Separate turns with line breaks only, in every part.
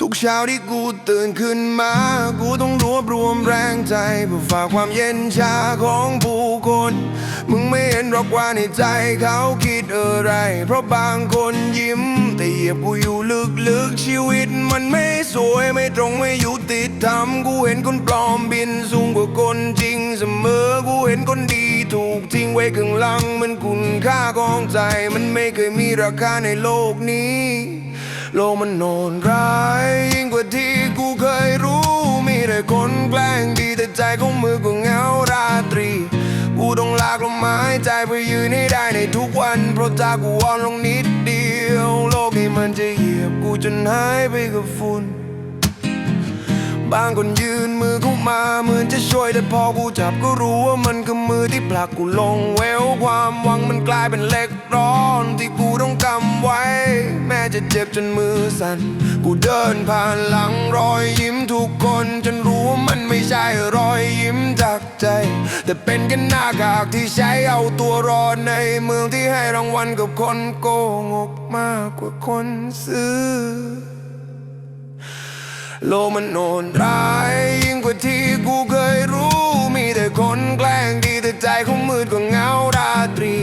ทุกเช้าที่กูตื่นขึ้นมา กูต้องรวบรวมแรงใจเพื่อฝากความเย็นชาของผู้คน มึงไม่เห็นหรอกว่าในใจเขาคิดอะไร เพราะบางคนยิ้ม แต่เหยียบกูอยู่ลึกๆชีวิต มันไม่สวยไม่ตรงไม่ยุติธรรมกูเห็นคนปลอมบินสูงกว่าคนจริงเสมอ กูเห็นคนดีถูกทิ้งไว้ข้างหลังมันคุณค่าของใจ มันไม่เคยมีราคาในโลกนี้ โลกมันโหดร้ายยิ่งกว่าที่กูเคยรู้ มีแต่คนแกล้งดีแต่ใจของมือก็เงาราตรีกูต้องลากลมหายใจเพื่อยืนให้ได้ในทุกวัน เพราะจากกูอ่อนลงนิดเดียว โลกนี้มันจะเหยียบกูจนหายไปกับฝุ่นบางคนยืนมือเข้ามาเหมือนจะช่วยแต่พอกูจับก็รู้ว่ามันคือมือที่ผลักกูลงเวลความหวังมันกลายเป็นเล็กร้อนที่กูต้องกำ จะเจ็บจนมือสั่น กูเดินผ่านหลังรอยยิ้มทุกคนจนรู้ว่ามันไม่ใช่รอยยิ้มจากใจ แต่เป็นแค่หน้ากากที่ใช้เอาตัวรอดในเมืองที่ให้รางวัลกับคนโกงกมากกว่าคนซื้อ โลกมันโหดร้ายยิ่งกว่าที่กูเคยรู้ มีแต่คนแกล้งดีแต่ใจเของมืดก็เงาราตรี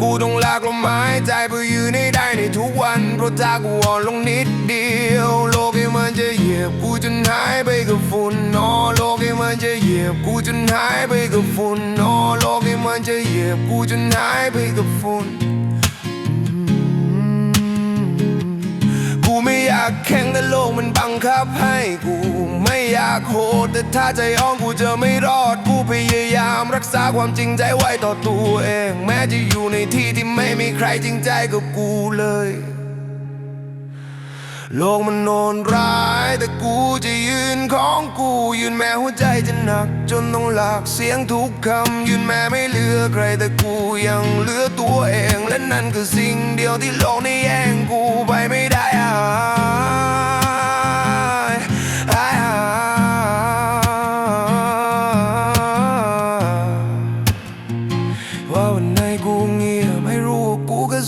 กูต้องลากลมหายใจเพื่อยืนให้ได้ใน ทุกวันเพราะจากกูอ่อนลงนิดเดียว โลกให้มันจะเหยียบกูจนหายไปกับฝุ่นนอโลกให้มันจะเหยียบกูจนหายไปกับฝุ่นนอโลกให้มันจะเหยียบกูจนหายไปกับฝุ่นากแข่งแต่โลกมันบังคับให้กู ไม่อยากโหดแต่ถ้าใจอ่อนกูจะไม่รอดกูพยายามรักษาความจริงใจไว้ต่อตัวเอง แม้จะอยู่ในที่ที่ไม่มีใครจริงใจกับกูเลย โลกมันโนนร้ายแต่กูจะยืนของกู ยืนแม้หัวใจจะหนัก จนต้องหลากเสียงทุกคำยืนแม้ไม่เหลือใครแต่กูยังเหลือตัวเอง และนั่นคือสิ่งเดียวที่โลกนี้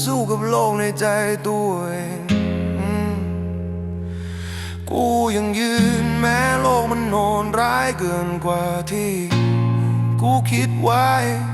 สู้กับโลกในใจตัวเองกูยังยืนแม้โลกมันโหดร้ายเกินกว่าที่ กูคิดไว้ทั้งกลาว